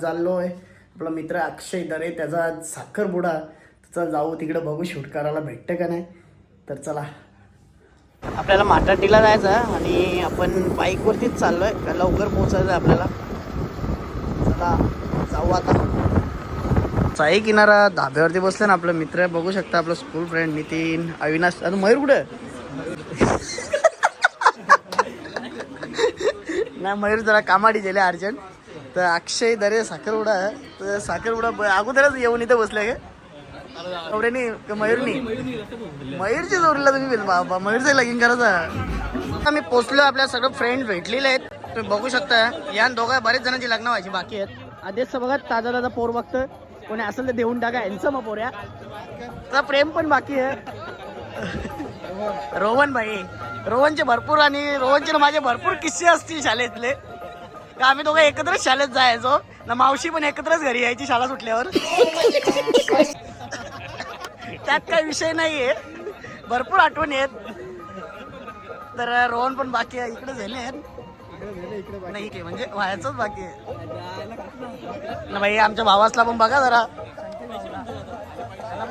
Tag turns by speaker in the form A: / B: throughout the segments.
A: चाललोय. आपला मित्र अक्षय दरे त्याचा आज साखरपुडा. चल जाऊ तिकडे बघू शूट करायला भेटतं का नाही. तर चला. आपल्याला माटाटीला जायचं आणि आपण बाईकवरतीच चाललोय. लवकर पोहोचायचं आहे आपल्याला. चला जाऊ आता. साई किनारा धाब्यावरती बसले ना आपलं मित्र. बघू शकता आपलं स्कूल फ्रेंड नितीन अविनाश. आता मयूर कुठे नाही मयूर जरा कामाडी गेले अर्जंट. तर अक्षय दरे साखरवडा तर साखरवडा अगोदरच येऊन इथं बसले गे नवऱ्यानी मयूरनी? मयूरची जोडीला तुम्ही बाबा बा- मयूरचं लगीन करायचं आता मी पोचलो आपल्या सगळं फ्रेंड भेटलेले आहेत. तुम्ही बघू शकता. या दोघा बरेच जणांची लग्न व्हायची बाकी आहेत. आधीच बघा ताजा ताजा पोर बघतं कोणी असेल तर देऊन टाका यांचं मग पोऱ्या. प्रेम पण बाकी आहे. रोहन भाई. रोहनचे भरपूर आणि रोहनचे माझे भरपूर किस्से असतील शाळेतले. का आम्ही दोघं एकत्रच शाळेत जायचो. ना मावशी पण एकत्रच घरी यायची शाळा सुटल्यावर. त्यात काही विषय नाहीये. भरपूर आठवण आहेत. तर रोहन पण बाकी आहे. इकडे झाले आहेत. नाही की म्हणजे व्हायचंच बाकी आहे. ना भाई आमच्या भावासला पण बघा जरा.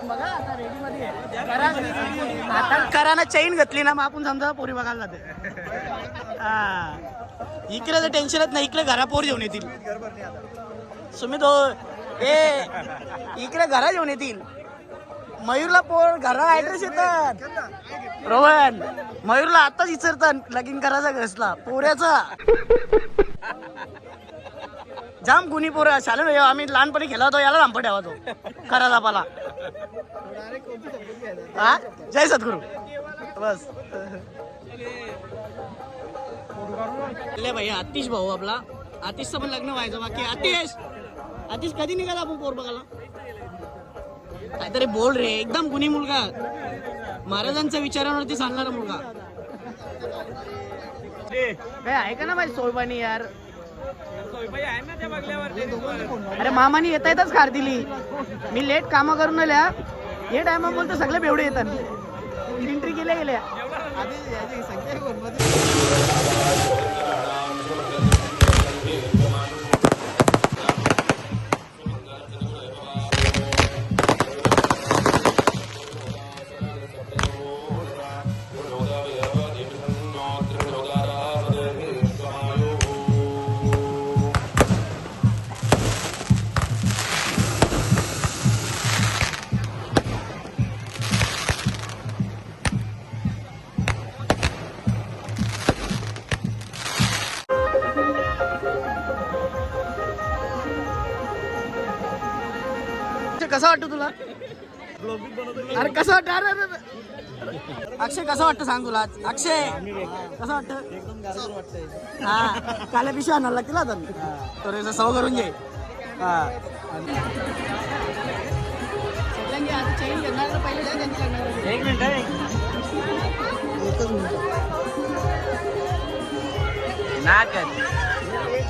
A: बघा आता मध्ये आता कराना चैन घातली ना मग आपण समजा पोरी बघायला जाते हा. इकडे तर टेन्शनच नाही इकडे घरा पोर घेऊन येतील. सुमित हो ए इकडे घरा घेऊन येतील. मयूरला पोर घरा ऍड्रेस येतात. रोहन मयूरला आताच विचारतात लगीन करायचा घसला पोऱ्याचा. जाम गुन्ही पोरं शाले हो, आम्ही लहानपणी खेळला होतो याला लांब ठेवा तो खरा जापाला हा? जय सद्गुरू. बस. ले भाई आतिश भाऊ आपला. आतिशचं पण लग्न व्हायचं बाकी. आतिश! आतिश कधी निघाला आपण पोर बघायला? काहीतरी बोल रे एकदम गुन्ही मुलगा. महाराजांच्या विचारांवरती सांगणारा मुलगा. काय आहे का ना माझी सोयबानी यार? अरे मामानी येता येतच कार दिली. मी लेट कामं करून आल्या. हे टायमा बोलतो सगळे बेवडे येतात. एंट्री केल्या गेल्या. कसा वाटतं तुला? अरे कसं वाटतं? अरे अरे. अक्षय कसं वाटतं सांग तुला आज? अक्षय कसं वाटतं? हा काल्या पिशवी आणायला लागतील आता. तर याचं सव करून घे. हा.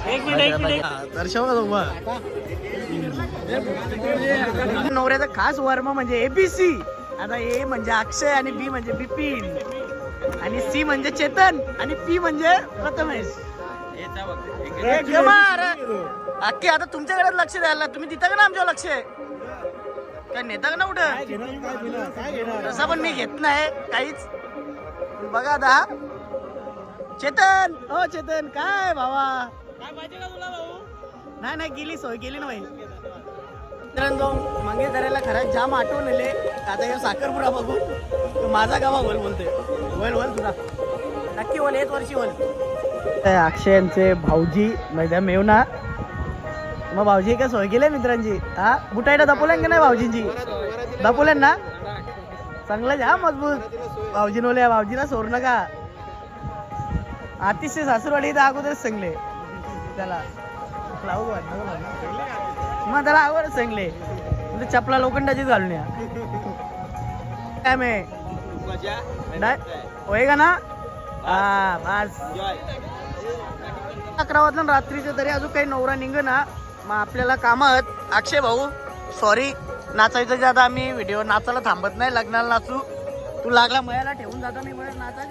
B: एक मिनिट एक मिनिट. एक मिनिट
A: दर्शवा नवऱ्याचा खास वर्म म्हणजे एबीसी आता ए म्हणजे अक्षय आणि बी म्हणजे बिपिन. आणि सी म्हणजे चेतन आणि पी म्हणजे प्रथमेश. अख्खे आता तुमच्याकडे लक्ष द्यायला तुम्ही देता का ना आमच्यावर लक्ष? काय नेता का ना कुठं? तसा पण मी घेत नाही काहीच. बघा आता. चेतन. हो चेतन. काय भावा? नाही नाही गेली सोय गेली ना भाई मित्रांनो मंगे खरंच जाम आठवण आले. आता या साखरपुडा बघून माझा गावा बोल बोलतोय बोल बोल तुझा. नक्की बोल एक वर्षी बोल अक्षयांचे भाऊजी म्हणजे मेवना मग भाऊजी काय सोय गेले मित्रांची? हा? बुटायला दपवल्या का नाही भाऊजींची? दपवल्या ना? चांगलं जा मजबूत. भाऊजीन बोले भाऊजीला सोर नका. अतिशय सासूरवाडी इथं अगोदरच सांगले त्याला. लावू लावू. मग त्याला अगोदरच सांगले. म्हणजे चपला लोखंडाचीच घालून या. काय मे डाय होय का ना? हा बस. अकरा वाजता रात्रीचे तरी अजून काही नवरा निघ ना मग आपल्याला कामात अक्षय भाऊ सॉरी नाचायचं जे आता आम्ही. व्हिडिओ नाचायला थांबत नाही. लग्नाला नाचू. तू लागला मयाला ठेवून जाता मी. मया नाचा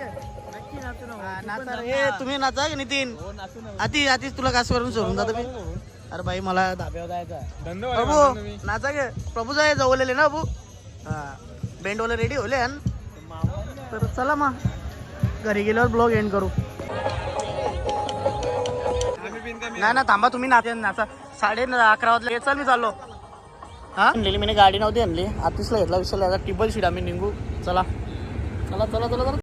B: नाचू
A: हा, तुम्ही नाचा की नितीन?
B: हो नाचू ना.
A: आधी आधीच तुला कास करून सोडून जातो मी. अरे बाई मला धाब्यावर जायचं प्रभू नाचा गे. प्रभू जाय जवळलेले ना बाबू हा बेंडवाले रेडी होले तर चला मग. घरी गेल्यावर ब्लॉग एंड करू. नाही ना थांबा तुम्ही नाते नाचा. साडे न- अकरा वाजले. चल मी चाललो. हा? आणलेली मी गाडी नव्हती आणली. आतिशला घेतला विषय टिबल शीट आम्ही निघू. चला. चला चला चला चला.